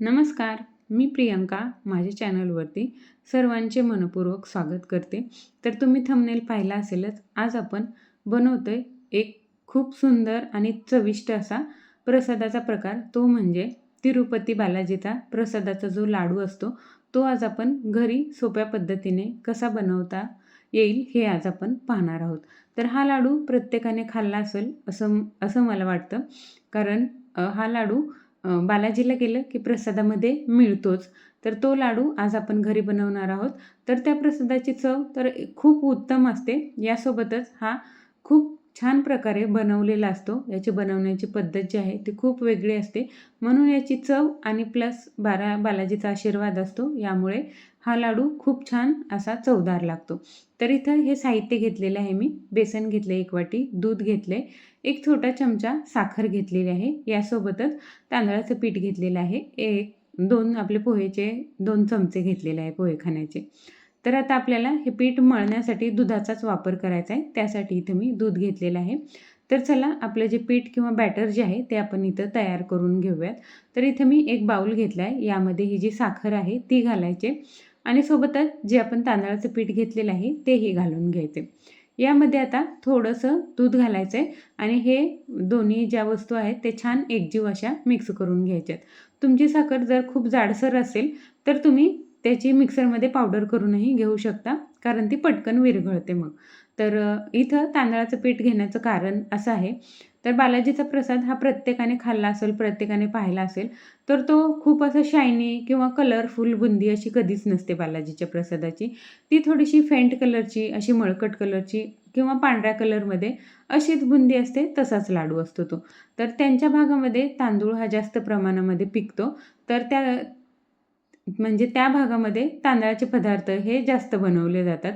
नमस्कार मी प्रियंका माझ्या चॅनलवरती सर्वांचे मनपूर्वक स्वागत करते. तर तुम्ही थंबनेल पाहिला असेलच आज आपण बनवतो आहे एक खूप सुंदर आणि चविष्ट असा प्रसादाचा प्रकार. तो म्हणजे तिरुपती बालाजीचा प्रसादाचा जो लाडू असतो तो आज आपण घरी सोप्या पद्धतीने कसा बनवता येईल हे आज आपण पाहणार आहोत. तर हा लाडू प्रत्येकाने खाल्ला असेल असं असं मला वाटतं. कारण हा लाडू बालाजीला गेलं की प्रसादामध्ये मिळतोच. तर तो लाडू आज आपण घरी बनवणार आहोत. तर त्या प्रसादाची चव तर खूप उत्तम असते. यासोबतच हा खूप छान प्रकारे बनवलेला असतो. याची बनवण्याची पद्धत जी आहे ती खूप वेगळी असते. म्हणून याची चव आणि प्लस बारा बालाजीचा आशीर्वाद असतो. यामुळे हा लाडू खूप छान असा चवदार लागतो. तर इथं हे साहित्य घेतलेलं आहे मी. बेसन घेतले एक वाटी दूध घेतले एक छोटा चमचा साखर घेतलेली आहे. यासोबतच तांदळाचं पीठ घेतलेलं आहे. एक दोन आपले पोहेचे दोन चमचे घेतलेले आहे पोहे खाण्याचे. तर आता आपल्याला हे पीठ मळण्यासाठी दुधाचाच वापर करायचा आहे. त्यासाठी इथं मी दूध घेतलेलं आहे. तर चला आपलं जे पीठ किंवा बॅटर जे आहे ते आपण इथं तयार करून घेऊयात. तर इथं मी एक बाऊल घेतला आहे यामध्ये ही जी साखर आहे ती घालायचे आणि सोबतच जे आपण तांदळाचं पीठ घेतलेलं आहे तेही घालून घ्यायचे. यामध्ये आता थोडंसं दूध घालायचं आहे आणि हे दोन्ही ज्या वस्तू आहेत ते छान एकजीव अशा मिक्स करून घ्यायच्यात. तुमची साखर जर खूप जाडसर असेल तर तुम्ही त्याची मिक्सरमध्ये पावडर करूनही घेऊ शकता कारण ती पटकन विरघळते मग. तर इथं तांदळाचं पीठ घेण्याचं कारण असं आहे तर बालाजीचा प्रसाद हा प्रत्येकाने खाल्ला असेल प्रत्येकाने पाहिला असेल तर तो खूप असं शायनी किंवा कलरफुल बुंदी अशी कधीच नसते बालाजीच्या प्रसादाची. ती थोडीशी फेंट कलरची अशी मळकट कलरची किंवा पांढऱ्या कलरमध्ये अशीच बुंदी असते तसाच लाडू असतो तो. तर त्यांच्या भागामध्ये तांदूळ हा जास्त प्रमाणामध्ये पिकतो. तर त्या म्हणजे त्या भागामध्ये तांदळाचे पदार्थ हे जास्त बनवले जातात.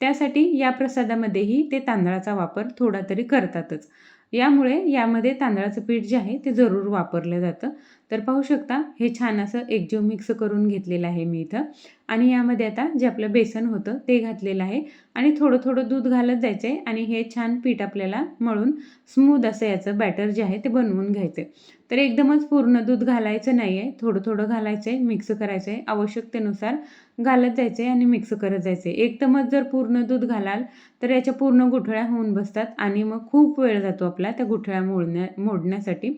त्यासाठी या प्रसादामध्येही ते तांदळाचा वापर थोडा तरी करतातच. यामुळे यामध्ये तांदळाचं पीठ जे आहे ते जरूर वापरलं जातं. तर पाहू शकता हे छान असं एकजीव मिक्स करून घेतलेलं आहे मी इथं. आणि यामध्ये आता जे आपलं बेसन होतं ते घातलेलं आहे. आणि थोडं थोडं दूध घालत जायचं आहे आणि हे छान पीठ आपल्याला मळून स्मूद असं याचं बॅटर जे आहे ते बनवून घ्यायचं आहे तर एकदमच पूर्ण दूध घालायचं नाही आहे थोडं थोडं घालायचं आहे मिक्स करायचं आहे आवश्यकतेनुसार घालत जायचं आहे आणि मिक्स करत जायचं आहे एकदमच जर पूर्ण दूध घालाल तर याच्या पूर्ण गुठळ्या होऊन बसतात आणि मग खूप वेळ जातो आपला त्या गुठळ्या मोडण्या मोडण्यासाठी.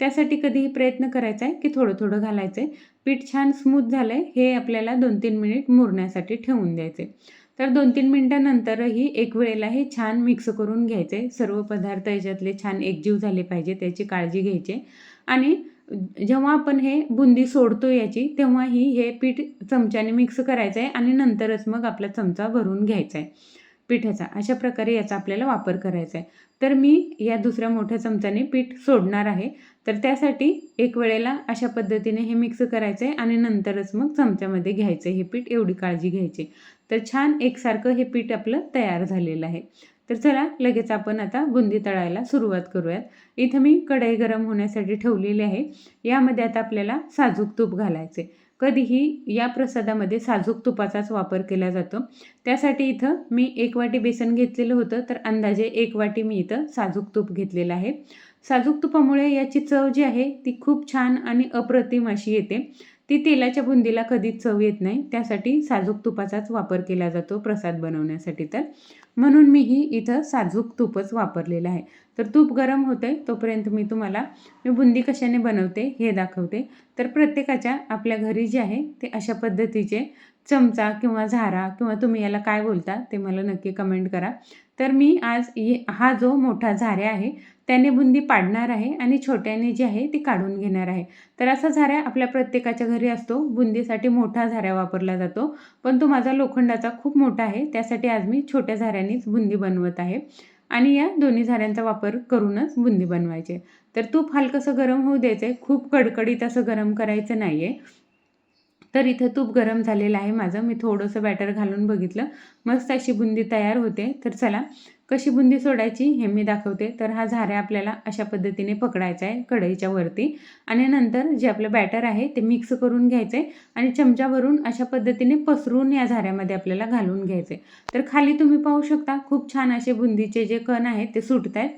त्यासाठी कधीही प्रयत्न करायचा आहे की थोडं थोडं घालायचं आहे पीठ छान स्मूथ झालं आहे हे आपल्याला दोन तीन मिनिट मुरण्यासाठी ठेवून द्यायचे तर दोन तीन मिनटानंतरही एक वेळेला हे छान मिक्स करून घ्यायचे सर्व पदार्थ याच्यातले छान एकजीव झाले पाहिजे त्याची काळजी घ्यायची. आणि जेव्हा आपण हे बुंदी सोडतो याची तेव्हाही हे पीठ चमच्याने मिक्स करायचं आहे आणि नंतरच मग आपला चमचा भरून घ्यायचा आहे पिठाचा अशा प्रकारे याचा आपल्याला वापर करायचा आहे तर मी या दुसऱ्या मोठ्या चमच्याने पीठ सोडणार आहे. तर त्यासाठी एक वेळेला अशा पद्धतीने हे मिक्स करायचं आहे आणि नंतरच मग चमच्यामध्ये घ्यायचं आहे हे पीठ एवढी काळजी घ्यायची. तर छान एकसारखं हे पीठ आपलं तयार झालेलं आहे. तर चला लगेच आपण आता बुंदी तळायला सुरुवात करूयात. इथं मी कढई गरम होण्यासाठी ठेवलेली आहे. यामध्ये आता आपल्याला साजूक तूप घालायचे कधीही या प्रसादामध्ये साजूक तुपाचाच वापर केला जातो. त्यासाठी इथं मी एक वाटी बेसन घेतलेलं होतं तर अंदाजे एक वाटी मी इथं साजूक तूप घेतलेलं आहे. साजूक तुपामुळे याची चव जी आहे ती खूप छान आणि अप्रतिम अशी येते. ती तेलाच्या बुंदीला कधीच चव येत नाही. त्यासाठी साजूक तुपाचाच वापर केला जातो प्रसाद बनवण्यासाठी तर. म्हणून मीही इथं साजूक तूपच वापरलेलं आहे. तर तूप गरम होते तोपर्यंत मी तुम्हाला मी बुंदी कशाने बनवते हे दाखवते. तर प्रत्येकाच्या आपल्या घरी जे आहे ते अशा पद्धतीचे चमचा किंवा झारा किंवा तुम्ही याला काय बोलता ते मला नक्की कमेंट करा. तर मी आज ये हा जो मोठा झाऱ्या आहे त्याने बुंदी पाडणार आहे आणि छोट्याने जी आहे ती काढून घेणार आहे. तर असा झाऱ्या आपल्या प्रत्येकाच्या घरी असतो. बुंदीसाठी मोठा झाऱ्या वापरला जातो. पण तो माझा लोखंडाचा खूप मोठा आहे. त्यासाठी आज मी छोट्या झाऱ्यानेच बुंदी बनवत आहे. आणि या दोन्ही झाऱ्यांचा वापर करूनच बुंदी बनवायचे. तर तूप हलकंसं गरम होऊ द्यायचं आहे खूप कडकडीत असं गरम करायचं नाही आहे तर इथं तूप गरम झालेलं आहे माझं. मी थोडंसं बॅटर घालून बघितलं. मस्त अशी बुंदी तयार होते. तर चला कशी बुंदी सोडायची हे मी दाखवते. तर हा झाऱ्या आपल्याला अशा पद्धतीने पकडायचा आहे कढईच्या वरती. आणि नंतर जे आपलं बॅटर आहे ते मिक्स करून घ्यायचं आहे आणि चमच्यावरून अशा पद्धतीने पसरून या झाऱ्यामध्ये आपल्याला घालून घ्यायचे. तर खाली तुम्ही पाहू शकता खूप छान असे बुंदीचे जे कण आहेत ते सुटत आहेत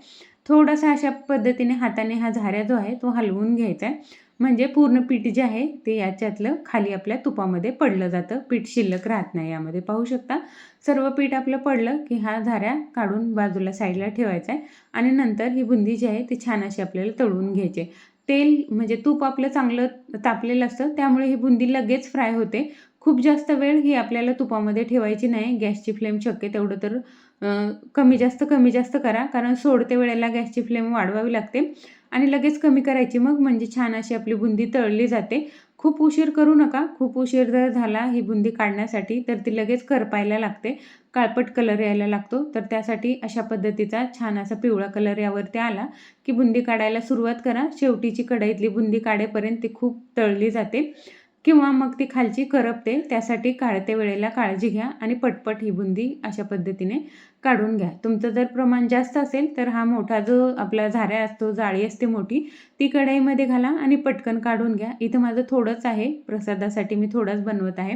थोडासा अशा पद्धतीने हाताने हा झाऱ्या जो आहे तो हलवून घ्यायचा आहे. म्हणजे पूर्ण पीठ जे आहे ते याच्यातलं खाली आपल्या तुपामध्ये पडलं जातं. पीठ शिल्लक राहत नाही यामध्ये. पाहू शकता सर्व पीठ आपलं पडलं की हा झाऱ्या काढून बाजूला साईडला ठेवायचा आहे आणि नंतर ही बुंदी जी आहे ती छान अशी आपल्याला तळून घ्यायची तेल म्हणजे तूप आपलं चांगलं तापलेलं असतं त्यामुळे ही बुंदी लगेच फ्राय होते. खूप जास्त वेळ ही आपल्याला तुपामध्ये ठेवायची नाही. गॅसची फ्लेम शक्य तेवढं तर कमी जास्त कमी जास्त करा कारण सोडते वेळेला गॅसची फ्लेम वाढवावी लागते. आणि लगेच कमी करायची. मग म्हणजे छान अशी आपली बुंदी तळली जाते. खूप उशीर करू नका. खूप उशीर जर झाला ही बुंदी काढण्यासाठी तर ती लगेच करपायला लागते. काळपट कलर यायला लागतो. तर त्यासाठी अशा पद्धतीचा छान असा पिवळा कलर यावरती आला की बुंदी काढायला सुरुवात करा. शेवटीची कढईतली बुंदी काढेपर्यंत ती खूप तळली जाते. किंवा मग ती खालची करपते. त्यासाठी काढते वेळेला काळजी घ्या आणि पटपट ही बुंदी अशा पद्धतीने काढून घ्या. तुमचं जर प्रमाण जास्त असेल तर हा मोठा जो आपला झाऱ्या असतो जाळी असते मोठी ती कढईमध्ये घाला आणि पटकन काढून घ्या. इथं माझं थोडंच आहे प्रसादासाठी मी थोडंच बनवत आहे.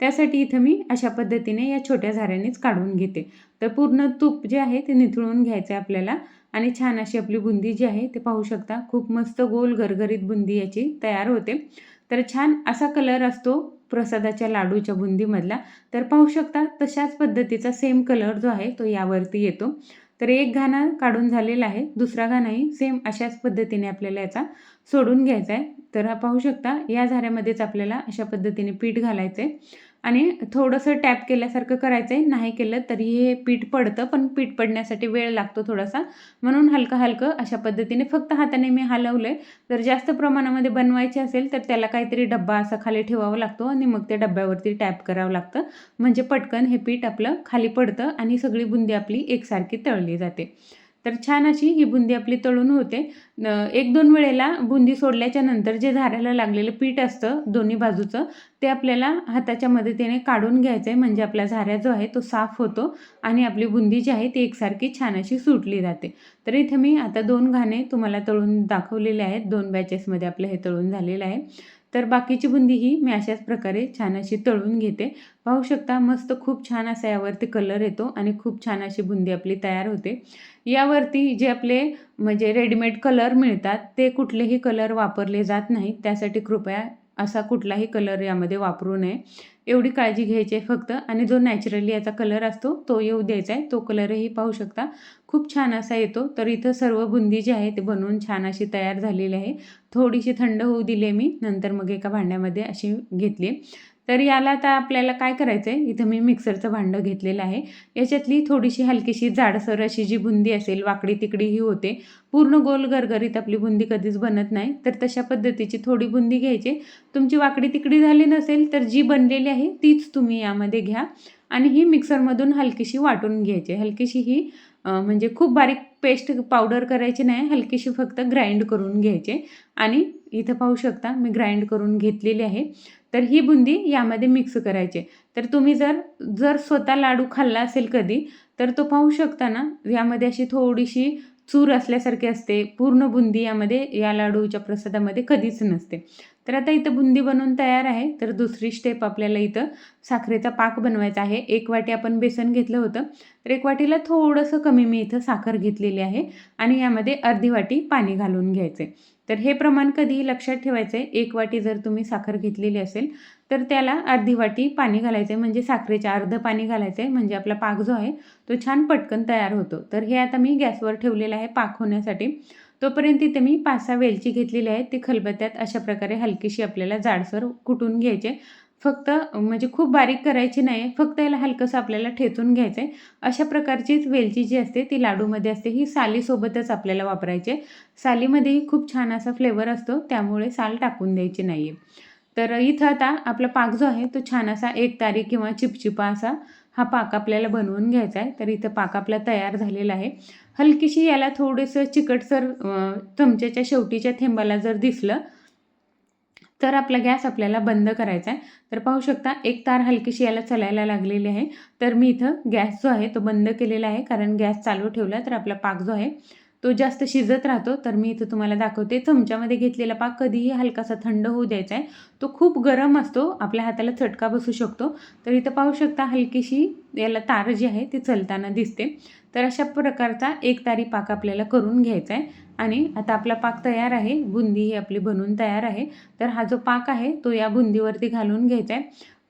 त्यासाठी इथं मी अशा पद्धतीने या छोट्या झाऱ्यानेच काढून घेते. तर पूर्ण तूप जे आहे ते निथळून घ्यायचं आहे आपल्याला. आणि छान अशी आपली बुंदी जी आहे ते पाहू शकता. खूप मस्त गोल गरगरीत बुंदी याची तयार होते. तर छान असा कलर असतो प्रसादाच्या लाडूच्या बुंदीमधला. तर पाहू शकता तशाच पद्धतीचा सेम कलर जो आहे तो यावरती येतो. तर एक घाणा काढून झालेला आहे दुसरा घाणाही सेम अशाच पद्धतीने आपल्याला याचा सोडून घ्यायचा आहे. तर हा पाहू शकता या झाऱ्यामध्येच आपल्याला अशा पद्धतीने पीठ घालायचं आहे आणि थोडंसं टॅप केल्यासारखं करायचं आहे नाही केलं तरी हे पीठ पडतं पण पीठ पडण्यासाठी वेळ लागतो थोडासा. म्हणून हलकं हलकं अशा पद्धतीने फक्त हाताने मी हलवलं आहे जर जास्त प्रमाणामध्ये बनवायचे असेल तर त्याला काहीतरी डब्बा असा खाली ठेवावा लागतो आणि मग त्या डब्यावरती टॅप करावं लागतं. म्हणजे पटकन हे पीठ आपलं खाली पडतं आणि सगळी बुंदी आपली एकसारखी तळली जाते. तर छान अशी ही बुंदी आपली तळून होते. एक दोन वेळेला बुंदी सोडल्याच्या नंतर जे झाऱ्याला लागलेलं पीठ असतं दोन्ही बाजूचं ते आपल्याला हाताच्या मदतीने काढून घ्यायचं आहे म्हणजे आपला झाऱ्या जो आहे तो साफ होतो आणि आपली बुंदी जी आहे ती एकसारखी छान अशी सुटली जाते. तर इथे मी आता दोन घाणे तुम्हाला तळून दाखवलेले आहेत. दोन बॅचेसमध्ये आपलं हे तळून झालेलं आहे. तर बाकीची बुंदी ही मी अशाच प्रकारे छान अशी तळून घेते. पाहू शकता मस्त खूप छान असा यावरती कलर येतो आणि खूप छान अशी बुंदी आपली तयार होते. यावरती जे आपले म्हणजे रेडीमेड कलर मिळतात ते कुठलेही कलर वापरले जात नाहीत. त्यासाठी कृपया असा कुठलाही कलर यामध्ये वापरू नये. एवढी काळजी घ्यायची आहे फक्त आणि जो नॅचरली याचा कलर असतो तो येऊ द्यायचा आहे. तो कलरही पाहू शकता. खूप छान असा येतो. तर इथं सर्व बुंदी जी आहे ते बनवून छान अशी तयार झालेली आहे. थोडीशी थंड होऊ दिली मी. नंतर मग एका भांड्यामध्ये अशी घेतली तर याला आता आपल्याला काय करायचं आहे इथं मी मिक्सरचं भांडं घेतलेलं आहे. याच्यातली थोडीशी हलकीशी जाडसर अशी जी बुंदी असेल वाकडी तिकडी ही होते. पूर्ण गोल गरगरीत आपली बुंदी कधीच बनत नाही. तर तशा पद्धतीची थोडी बुंदी घ्यायची. तुमची वाकडी तिकडी झाली नसेल तर जी बनलेली आहे तीच तुम्ही यामध्ये घ्या. आणि ही मिक्सरमधून हलकीशी वाटून घ्यायची. हलकीशी ही म्हणजे खूप बारीक पेस्ट पावडर करायची नाही हलकीशी फक्त ग्राइंड करून घ्यायचे. आणि इथं पाहू शकता मी ग्राइंड करून घेतलेली आहे. तर ही बुंदी यामध्ये मिक्स करायची. तर तुम्ही जर जर स्वतः लाडू खाल्ला असेल कधी तर तो पाहू शकता ना यामध्ये अशी थोडीशी चूर असल्यासारखी असते. पूर्ण बुंदी यामध्ये या लाडूच्या प्रसादामध्ये कधीच नसते. तर आता इथं बुंदी बनवून तयार आहे. तर दुसरी स्टेप आपल्याला इथं साखरेचा पाक बनवायचा आहे. एक वाटी आपण बेसन घेतलं होतं. तर एक वाटीला थोडंसं कमी मी इथं साखर घेतलेली आहे. आणि यामध्ये अर्धी वाटी पाणी घालून घ्यायचं तर हे प्रमाण कधीही लक्षात ठेवायचं आहे एक वाटी जर तुम्ही साखर घेतलेली असेल तर त्याला अर्धी वाटी पाणी घालायचं आहे म्हणजे साखरेच्या अर्धं पाणी घालायचं आहे म्हणजे आपला पाक जो आहे तो छान पटकन तयार होतो. तर हे आता मी गॅसवर ठेवलेलं आहे पाक होण्यासाठी तोपर्यंत इथे मी पाच सहा वेलची घेतलेली आहे ती खलबत्त्यात अशा प्रकारे हलकीशी आपल्याला जाडसर कुटून घ्यायचे. फक्त म्हणजे खूप बारीक करायची नाही फक्त याला हलकंसं आपल्याला ठेचून घ्यायचं आहे अशा प्रकारचीच वेलची जी असते ती लाडूमध्ये असते ही सालीसोबतच आपल्याला वापरायचे सालीमध्येही खूप छान असा फ्लेवर असतो त्यामुळे साल टाकून द्यायची नाही आहे तर इथं आता आपला पाक जो आहे तो छान असा एक तारी किंवा चिपचिपा असा हा पाक आपल्याला बनवून घ्यायचा आहे. तर इथं पाक आपला तयार झालेला आहे. हलकीशी याला थोडंसं चिकटसर चमच्याच्या शेवटीच्या थेंबाला जर दिसलं तर आपला गॅस आपल्याला बंद करायचा आहे. तर पाहू शकता एक तार हलकीशी याला चलायला लागलेली आहे. तर मी इथं गॅस जो आहे तो बंद केलेला आहे. कारण गॅस चालू ठेवला तर आपला पाक जो आहे तो जास्त शिजत राहतो तर मी इथं तुम्हाला दाखवते. चमच्यामध्ये घेतलेला पाक कधीही हलकासा थंड होऊ द्यायचा आहे. तो खूप गरम असतो आपल्या हाताला चटका बसू शकतो. तर इथं पाहू शकता हलकीशी याला तार जी आहे ती चलताना दिसते. तर अशा प्रकारचा एक तारी पाक आपल्याला करून घ्यायचा आहे. आणि आता आपला पाक तयार आहे. बुंदी ही आपली बनवून तयार आहे. तर हा जो पाक आहे तो या बुंदीवरती घालून घ्यायचा आहे.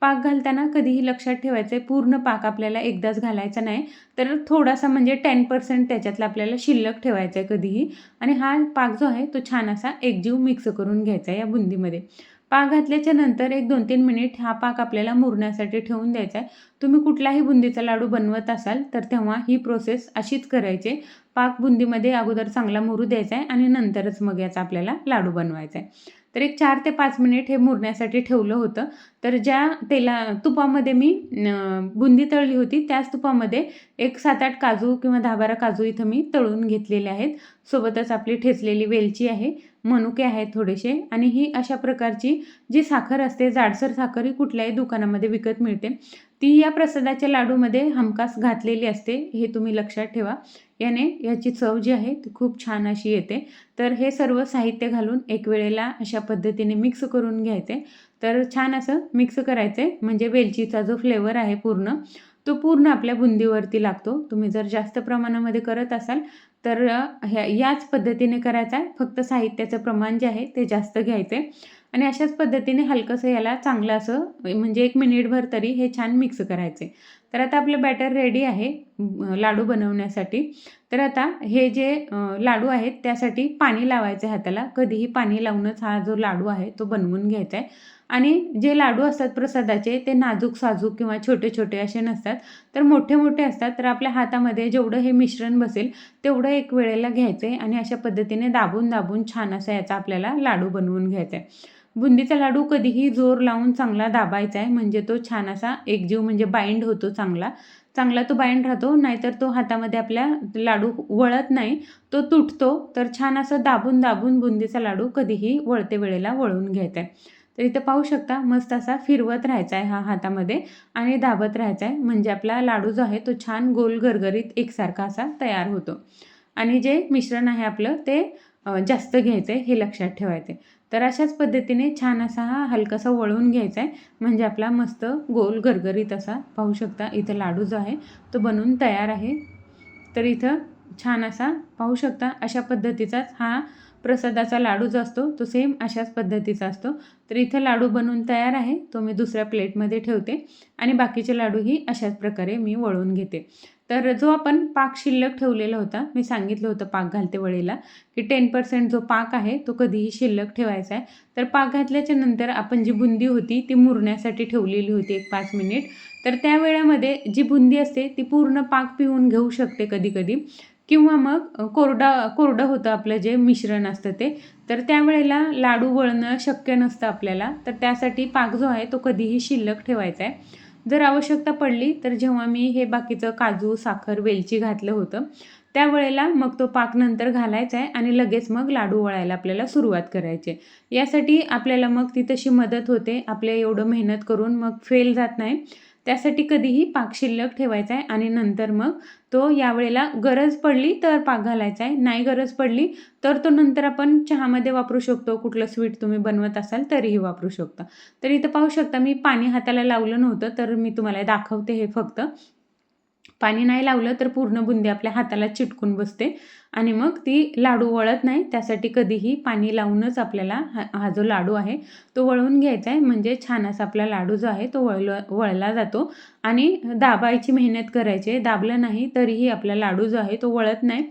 पाक घालताना कधीही लक्षात ठेवायचं आहे पूर्ण पाक आपल्याला एकदाच घालायचा नाही. तर थोडासा म्हणजे टेन पर्सेंट त्याच्यातला आपल्याला शिल्लक ठेवायचा आहे कधीही. आणि हा पाक जो आहे तो छान असा एकजीव मिक्स करून घ्यायचा आहे या बुंदीमध्ये. पाक घातल्याच्या नंतर एक दोन तीन मिनिट हा पाक आपल्याला मुरण्यासाठी ठेवून द्यायचा आहे तुम्ही कुठलाही बुंदीचा लाडू बनवत असाल तर तेव्हा ही प्रोसेस अशीच करायची. पाक बुंदीमध्ये अगोदर चांगला मुरू द्यायचा आहे आणि नंतरच मग याचा आपल्याला लाडू बनवायचा आहे तर एक चार ते पाच मिनिट हे मुरण्यासाठी ठेवलं होतं. तर ज्या तेला तुपामध्ये मी बुंदी तळली होती त्याच तुपामध्ये एक सात आठ काजू किंवा दहा बारा काजू इथं मी तळून घेतलेले आहेत. सोबतच आपली ठेचलेली वेलची आहे मनुके आहेत थोडेसे आणि ही अशा प्रकारची जी साखर असते जाडसर साखर ही कुठल्याही दुकानामध्ये विकत मिळते. ती या प्रसादाच्या लाडूमध्ये हमखास घातलेली असते हे तुम्ही लक्षात ठेवा. याने याची चव जी आहे ती खूप छान अशी येते. तर हे सर्व साहित्य घालून एक वेळेला अशा पद्धतीने मिक्स करून घ्यायचे. तर छान असं मिक्स करायचं. आहे म्हणजे वेलचीचा जो फ्लेवर आहे पूर्ण तो पूर्ण आपल्या बुंदीवरती लागतो. तुम्ही जर जास्त प्रमाणामध्ये करत असाल तर ह्या याच पद्धतीने करायचा. आहे फक्त साहित्याचं प्रमाण जे आहे ते जास्त घ्यायचे. आणि अशाच पद्धतीने हलकंसं याला चांगलं असं म्हणजे एक मिनिटभर तरी हे छान मिक्स करायचे. तर आता आपलं बॅटर रेडी आहे लाडू बनवण्यासाठी. तर आता हे जे लाडू आहेत त्यासाठी पाणी लावायचं आहे हाताला. कधीही पाणी लावूनच हा जो लाडू आहे तो बनवून घ्यायचा आहे आणि जे लाडू असतात प्रसादाचे ते नाजूक साजूक किंवा छोटे छोटे असे नसतात. तर मोठे मोठे असतात तर आपल्या हातामध्ये जेवढं हे मिश्रण बसेल तेवढं एक वेळेला घ्यायचं आहे आणि अशा पद्धतीने दाबून दाबून छान असा याचा आपल्याला लाडू बनवून घ्यायचा आहे बुंदीचा लाडू कधीही जोर लावून चांगला दाबायचा आहे. म्हणजे तो छान असा एकजीव म्हणजे बाइंड होतो चांगला. चांगला तो बाइंड राहतो नाहीतर तो हातामध्ये आपल्या लाडू वळत नाही. तो तुटतो तर छान असं दाबून दाबून बुंदीचा लाडू कधीही वळते वेळेला वळून घ्यायचा आहे. तर इथं पाहू शकता मस्त असा फिरवत राहायचा आहे हा हातामध्ये आणि दाबत राहायचा आहे. म्हणजे आपला लाडू जो आहे तो छान गोल गरगरीत एकसारखा असा तयार होतो. आणि जे मिश्रण आहे आपलं ते जास्त घ्यायचं आहे हे लक्षात ठेवायचं आहे तर अशाच पद्धतीने छान असा हा हलकासा वळवून घ्यायचा आहे. म्हणजे आपला मस्त गोल गरगरीत असा पाहू शकता इथं लाडू जो आहे तो बनवून तयार आहे. तर इथं छान असा पाहू शकता अशा पद्धतीचाच हा प्रसादाचा लाडू जो असतो तो सेम अशाच पद्धतीचा असतो. तर इथं लाडू बनवून तयार आहे तो मी दुसऱ्या प्लेटमध्ये ठेवते आणि बाकीचे लाडूही अशाच प्रकारे मी वळून घेते. तर जो आपण पाक शिल्लक ठेवलेला होता मी सांगितलं होतं पाक घालते वळीला की टेन पर्सेंट जो पाक आहे तो कधीही शिल्लक ठेवायचा आहे. तर पाक घातल्याच्या नंतर आपण जी बुंदी होती ती मुरण्यासाठी ठेवलेली होती एक पाच मिनिट. तर त्या वेळामध्ये जी बुंदी असते ती पूर्ण पाक पिऊन घेऊ शकते कधी कधी. किंवा मग कोरडा कोरडं होतं आपलं जे मिश्रण असतं ते तर त्यावेळेला लाडू वळणं शक्य नसतं आपल्याला. तर त्यासाठी पाक जो आहे तो कधीही शिल्लक ठेवायचा आहे. जर आवश्यकता पडली तर जेव्हा मी हे बाकीचं काजू साखर वेलची घातलं होतं त्यावेळेला मग तो पाक नंतर घालायचा आहे आणि लगेच मग लाडू वळायला आपल्याला सुरुवात करायची यासाठी आपल्याला मग ती तशी मदत होते. आपल्या एवढं मेहनत करून मग फेल जात नाही. त्यासाठी कधीही पाक शिल्लक ठेवायचा आहे आणि नंतर मग तो यावेळेला गरज पडली तर पाक घालायचा आहे नाही गरज पडली तर तो नंतर आपण चहामध्ये वापरू शकतो कुठलं स्वीट तुम्ही बनवत असाल तरीही वापरू शकता. तर इथं पाहू शकता मी पाणी हाताला लावलं नव्हतं तर मी तुम्हाला दाखवते हे फक्त. पाणी नाही लावलं तर पूर्ण बुंदी आपल्या हाताला चिटकून बसते. आणि मग ती लाडू वळत नाही त्यासाठी कधीही पाणी लावूनच आपल्याला हा हा जो लाडू आहे तो वळवून घ्यायचा आहे. म्हणजे छान असा आपला लाडू जो आहे तो वळल वळला जातो. आणि दाबायची मेहनत करायची दाबलं नाही तरीही आपला लाडू जो आहे तो वळत नाही.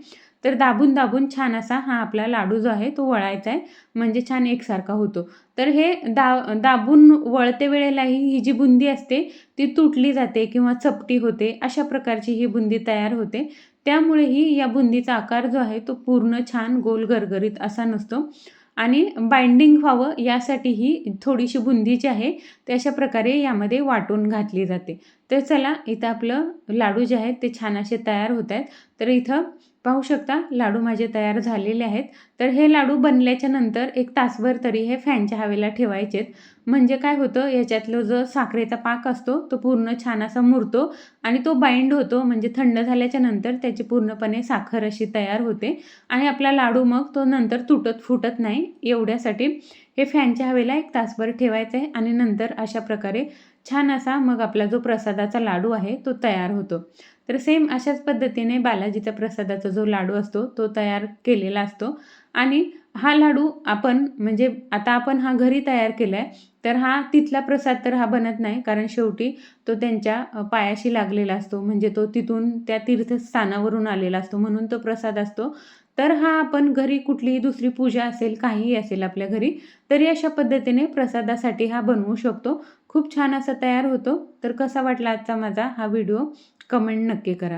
तर दाबून दाबून छान असा हा आपला लाडू जो आहे तो वळायचा आहे. म्हणजे छान एकसारखा होतो. तर हे दा दाबून वळते वेळेलाही ही जी बुंदी असते ती तुटली जाते किंवा चपटी होते अशा प्रकारची ही बुंदी तयार होते. त्यामुळेही या बुंदीचा आकार जो आहे तो पूर्ण छान गोल गरगरीत असा नसतो. आणि बाइंडिंग व्हावं यासाठी ही थोडीशी बुंदी जी आहे ते अशा प्रकारे यामध्ये वाटून घातली जाते. तर चला इथं आपलं लाडू जे आहेत ते छान असे तयार होत आहेत. तर इथं पाहू शकता लाडू माझे तयार झालेले आहेत. तर हे लाडू बनल्याच्या नंतर एक तासभर तरी हे फॅनच्या हवेला ठेवायचेत. म्हणजे काय होतं याच्यातलं जो साखरेचा पाक असतो तो पूर्ण छान असा मुरतो आणि तो बाइंड होतो. म्हणजे थंड झाल्याच्यानंतर त्याची पूर्णपणे साखर अशी तयार होते. आणि आपला लाडू मग तो नंतर तुटत फुटत नाही एवढ्यासाठी. हे फॅनच्या हवेला एक तासभर ठेवायचं आहे आणि नंतर अशा प्रकारे छान असा मग आपला जो प्रसादाचा लाडू आहे तो तयार होतो. तर सेम अशाच पद्धतीने बालाजीचा प्रसादाचा जो लाडू असतो तो तयार केलेला असतो. आणि हा लाडू आपण म्हणजे आता आपण हा घरी तयार केला आहे तर हा तिथला प्रसाद तर हा बनत नाही कारण शेवटी तो त्यांच्या पायाशी लागलेला असतो. म्हणजे तो तिथून त्या तीर्थस्थानावरून आलेला असतो म्हणून तो प्रसाद असतो. तर हा आपण घरी कुठलीही दुसरी पूजा असेल काहीही असेल आपल्या घरी तरी अशा पद्धतीने प्रसादासाठी हा बनवू शकतो. खूप छान असा तयार होतो. तर कसा वाटला आजचा माझा हा व्हिडिओ? कमेंट नक्की करा.